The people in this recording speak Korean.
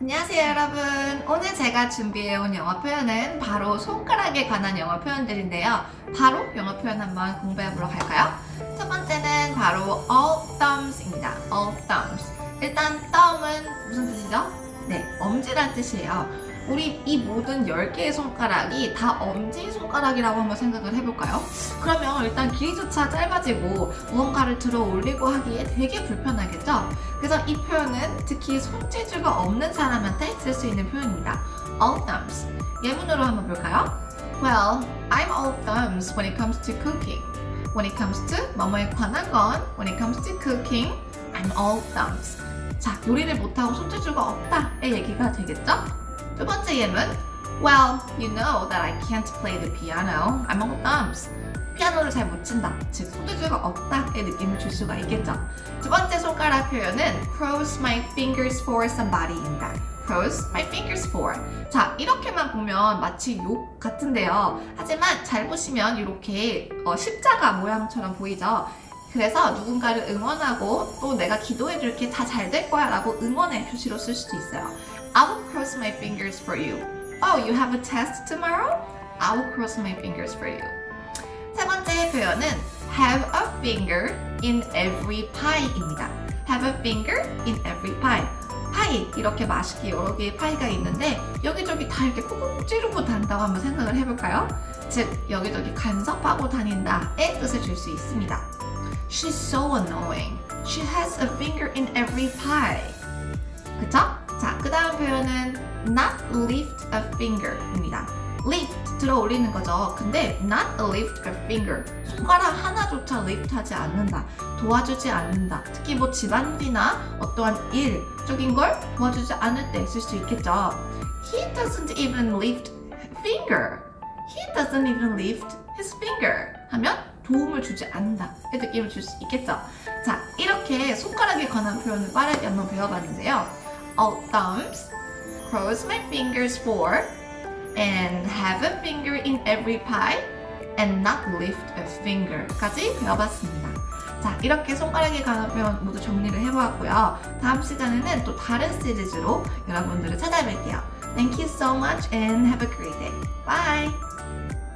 안녕하세요 여러분. 오늘 제가 준비해온 영어 표현은 바로 손가락에 관한 영어 표현들인데요. 바로 영어 표현 한번 공부해보러 갈까요? 첫 번째는 바로 all thumbs입니다. all thumbs. 일단 thumb은 무슨 뜻이죠? 네 엄지란 뜻이에요 우리 이 모든 10개의 손가락이 다 엄지 손가락이라고 한번 생각을 해볼까요? 그러면 일단 길이조차 짧아지고 무언가를 들어 올리고 하기에 되게 불편하겠죠? 그래서 이 표현은 특히 손재주가 없는 사람한테 쓸 수 있는 표현입니다. All thumbs. 예문으로 한번 볼까요? Well, I'm all thumbs when it comes to cooking. When it comes to 뭐뭐에 관한 건 when it comes to cooking, I'm all thumbs. 자, 요리를 못하고 손재주가 없다의 얘기가 되겠죠? 두 번째 예문 Well, you know that I can't play the piano. I'm all thumbs. 피아노를 잘 못 친다. 즉, 손재주가 없다의 느낌을 줄 수가 있겠죠. 두 번째 손가락 표현은 cross my fingers for somebody입니다. cross my fingers for. 자, 이렇게만 보면 마치 욕 같은데요. 하지만 잘 보시면 이렇게 어, 십자가 모양처럼 보이죠? 그래서 누군가를 응원하고 또 내가 기도해 줄게 다 잘 될 거야 라고 응원의 표시로 쓸 수도 있어요. I will cross my fingers for you. Oh, you have a test tomorrow? I will cross my fingers for you. 세 번째 표현은 have a finger in every pie입니다. have a finger in every pie. 파이 이렇게 맛있게 여러 개의 파이가 있는데 여기저기 다 이렇게 꾹꾹 찌르고 다닌다고 한번 생각을 해볼까요? 즉 여기저기 간섭하고 다닌다의 뜻을 줄 수 있습니다. She's so annoying. She has a finger in every pie. 그쵸? 자, 그 다음 표현은 not lift a finger입니다. lift 들어 올리는 거죠. 근데 not lift a finger 손가락 하나조차 lift하지 않는다. 도와주지 않는다. 특히 뭐 집안일이나 어떠한 일적인 걸 도와주지 않을 때 쓸 수 있겠죠. He doesn't even lift finger. He doesn't even lift his finger. 하면 도움을 주지 않는다. 의 느낌을 줄수 있겠죠. 자, 이렇게 손가락에 관한 표현을 빠르게 한번 배워봤는데요. All thumbs, cross my fingers for, and have a finger in every pie, and not lift a finger까지 배워봤습니다. 자, 이렇게 손가락에 관한 표현 모두 정리를 해보았고요. 다음 시간에는 또 다른 시리즈로 여러분들을 찾아뵐게요. Thank you so much and have a great day. Bye!